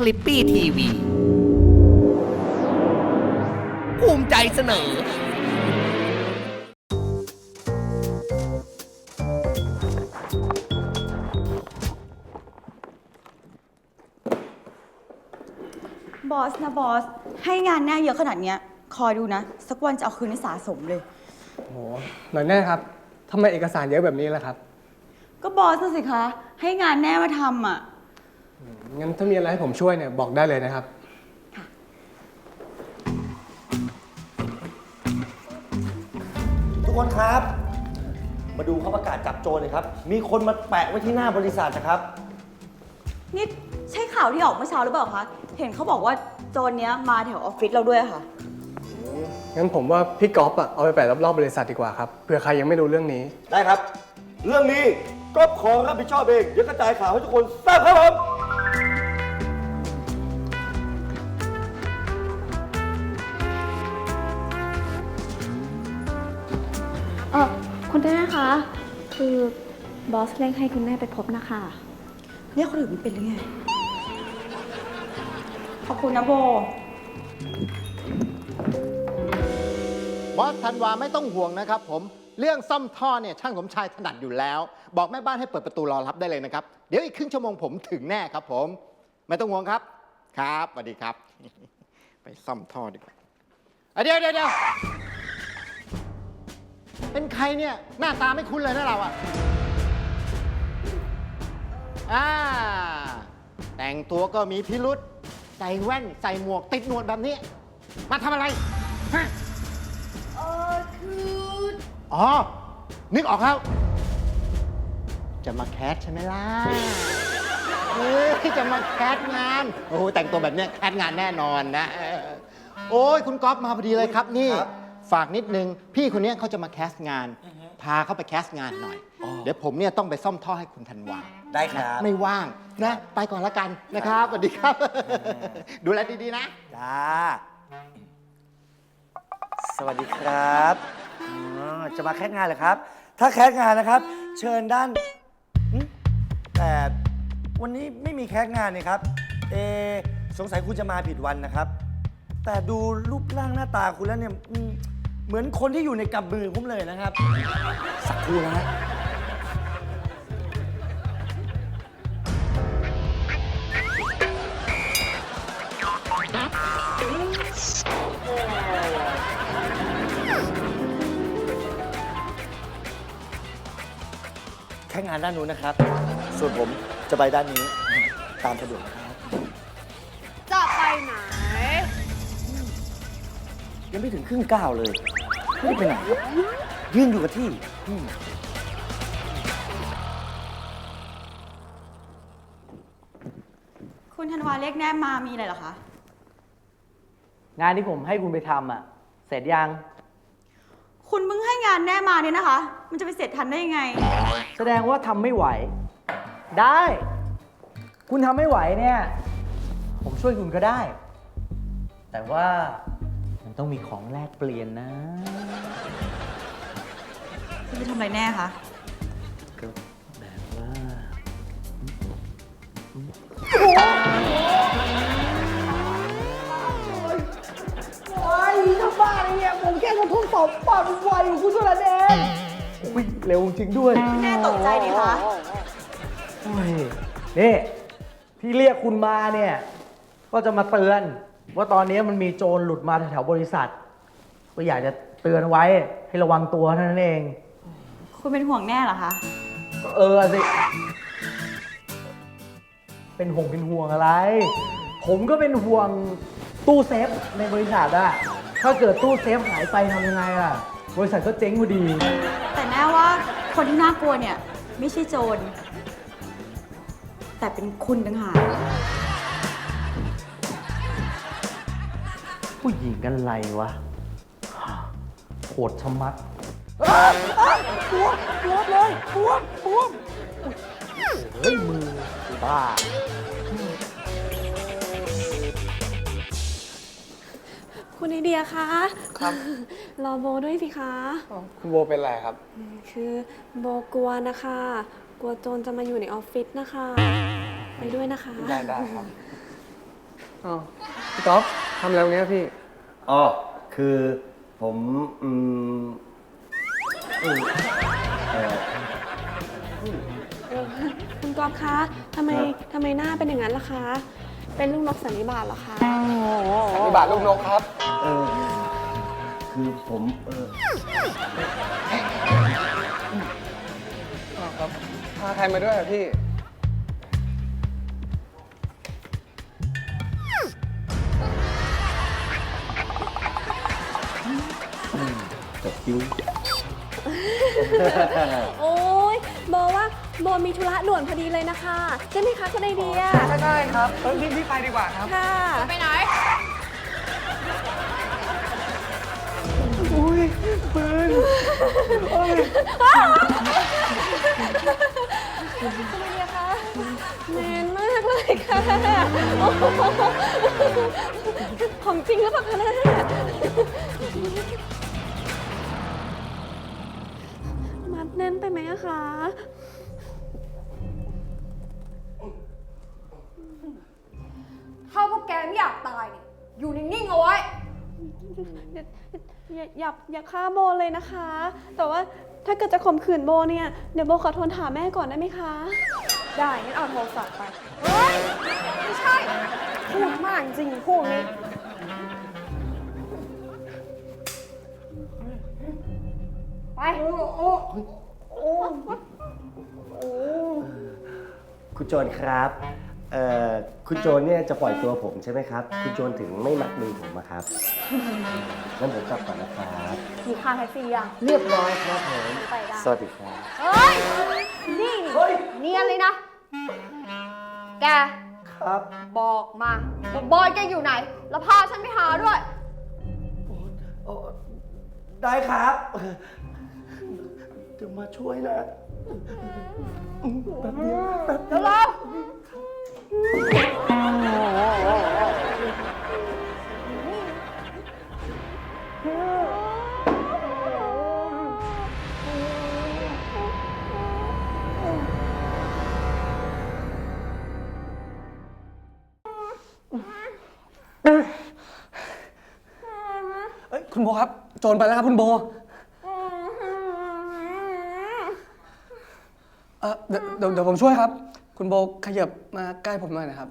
คลิปปี้ทีวีภูมิใจเสนอ บอสนะบอส ให้งานแน่เยอะขนาดเนี้ย คอยดูนะ สักวันจะเอาคืนให้สะสมเลย โอ้โหหน่อยแน่ครับทำไมเอกสารเยอะแบบนี้ล่ะครับ ก็บอสน่ะสิคะ ให้งานแน่มาทำอะ งั้นถ้ามีอะไรให้ผมช่วยเนี่ยบอกได้เลยนะครับ ทุกคนครับ มาดูเขาประกาศจับโจรเลยครับ มีคนมาแปะไว้ที่หน้าบริษัทนะครับ นี่ใช่ข่าวที่ออกเมื่อเช้าหรือเปล่าคะ เห็นเขาบอกว่าโจรเนี้ยมาแถวออฟฟิศเราด้วยค่ะ งั้นผมว่าพี่ก๊อฟอะเอาไปแปะรอบๆบริษัทดีกว่าครับเผื่อใครยังไม่รู้เรื่องนี้ ได้ครับ เรื่องนี้ก็ขอรับผิดชอบเอง เดี๋ยวกระจายข่าวให้ทุกคนทราบครับผม คุณแม่คะ คือบอสเร่งให้คุณแม่ไปพบนะคะเนี่ยคนอื่นมันเป็นหรือไง ขอบคุณนะโบ บอสธันวาไม่ต้องห่วงนะครับผม เรื่องซ่อมท่อเนี่ยช่างสมชายถนัดอยู่แล้ว บอกแม่บ้านให้เปิดประตูรอรับได้เลยนะครับ เดี๋ยวอีกครึ่งชั่วโมงผมถึงแน่ครับผม ไม่ต้องห่วงครับ ครับสวัสดีครับ ไปซ่อมท่อดีกว่าอะเดี๋ยวเดี๋ยวเดี๋ยว เป็นใครเนี่ย หน้าตาไม่คุ้นเลยนะเราอะอ่า แต่งตัวก็มีพิรุษใส่แว่นใส่หมวกติดหนวดแบบนี้ มาทำอะไรฮะเออคืออ๋อ นึกออกแล้ว จะมาแคสใช่ไหมล่ะเอ้ยจะมาแคสงาน โอ้โหแต่งตัวแบบเนี้ยแคสงานแน่นอนนะเออโอ้ยคุณก๊อฟมาพอดีเลยครับนี่ ครับ ฝากนิดนึง พี่คนเนี้ยเขาจะมาแคสงาน พาเขาไปแคสงานหน่อย เดี๋ยวผมเนี่ยต้องไปซ่อมท่อให้คุณธันวาได้ครับนะไม่ว่างนะไปก่อนละกันนะครับสวัสดีครับ ดูแลดีๆนะ จ้า สวัสดีครับอ๋อจะมาแคสงานเหรอครับ ถ้าแคสงานนะครับ เชิญด้านหึแต่วันนี้ไม่มีแคสงานนี่ครับ เอะสงสัยคุณจะมาผิดวันนะครับ แต่ดูรูปร่างหน้าตาคุณแล้วเนี่ยอืม เหมือนคนที่อยู่ในกำมือผมเลยนะครับ สักครู่นะฮะแค่งานด้านนู้นนะครับ ส่วนผมจะไปด้านนี้ตามสะดวกนะครับ จะไปไหน ยังไม่ถึงครึ่งก้าวเลย ไม่ได้ไปไหนครับยืนอยู่กับที่อืมคุณธันวาเรียกแน่มามีอะไรเหรอคะ งานที่ผมให้คุณไปทำอะ เสร็จยัง คุณเพิ่งให้งานแน่มาเนี่ยนะคะ มันจะไปเสร็จทันได้ยังไง แสดงว่าทำไม่ไหว ได้ คุณทำไม่ไหวเนี่ย ผมช่วยคุณก็ได้ แต่ว่ามันต้องมีของแลกเปลี่ยนนะ คุณจะทำอะไรแน่คะก็แบบว่าอุ้ยเร็วจริงด้วยแน่ตกใจดิคะโอ้ยนี่ที่เรียกคุณมาเนี่ย ก็จะมาเตือน ว่าตอนนี้มันมีโจรหลุดมาแถวๆบริษัท ก็อยากจะ เตือนไว้ให้ระวังตัวเท่านั้นเอง คุณเป็นห่วงแน่เหรอคะ เออสิ เป็นห่วงเป็นห่วงอะไร ผมก็เป็นห่วงตู้เซฟในบริษัทอะถ้าเกิดตู้เซฟหายไปทำยังไงล่ะ บริษัทก็เจ๊งพอดี แต่แน่ว่าคนที่น่ากลัวเนี่ย ไม่ใช่โจร แต่เป็นคุณต่างหากผู้หญิงกันไรวะ โหดชะมัดเฮ้ยมือบ้า คุณไอเดียคะครับ รอโบด้วยสิคะ คุณโบเป็นไรครับ คือโบกลัวนะคะ กลัวโจรจะมาอยู่ในออฟฟิศนะคะ ไปด้วยนะคะ ได้ได้ครับอ๋อพี่ก๊อฟทำอะไรตรงเนี้ยพี่ อ๋อ คือ ผมอืมอืมเอ่อ คุณกอฟคะทำไมครับ ทำไมหน้าเป็นอย่างนั้นล่ะคะ เป็นลูกนกสันนิบาตเหรอคะ มีบาทลูกนกครับ เออคือผมเอออ๋อครับพาใครมาด้วยอะพี่ คิ้ว โอ้ยโบว่าโบมีธุระด่วนพอดีเลยนะคะใช่ไหมคะคุณไอเดียใช่ใช่ครับเออพี่พี่ไปดีกว่าครับ ค่ะไปไหน อุ้ยปืนคุณไอเดียคะแมนมากเลยค่ะโอ้โหของจริงหรือเปล่าคะเนี่ย แน่นไปไหมอะคะ ถ้าพวกแกไม่อยากตายเนี่ยอยู่นิ่งๆเอาไว้ อย่าอย่าอย่าฆ่าโบเลยนะคะ แต่ว่าถ้าเกิดจะข่มขืนโบเนี่ย เดี๋ยวโบขอโทรถามแม่ก่อนได้ไหมคะ ได้งั้นเอาโทรศัพท์ไป เฮ้ย ไม่ใช่พูดมากจริงพวกนี้ ไป คุณโจรครับเอ่อคุณโจรเนี่ยจะปล่อยตัวผมใช่ไหมครับ คุณโจรถึงไม่มัดมือผมอะครับงั้นผมกลับก่อนนะครับ มีค่าแท็กซี่ยังเรียบร้อยครับผมไปได้สวัสดีครับ เฮ้ย นี่นี่เนียนเลยนะ แก ครับ บอกมาว่าบอยแกอยู่ไหน แล้วพาฉันไปหาด้วยโอ้ได้ครับ จะมาช่วยนะแป๊บเดียวแป๊บเดียวเร็วๆเอ้ยคุณโบครับ โจรไปแล้วครับคุณโบ เออเดี๋ยวเดี๋ยวเดี๋ยวผมช่วยครับ คุณโบขยับมาใกล้ผมหน่อยนะครับ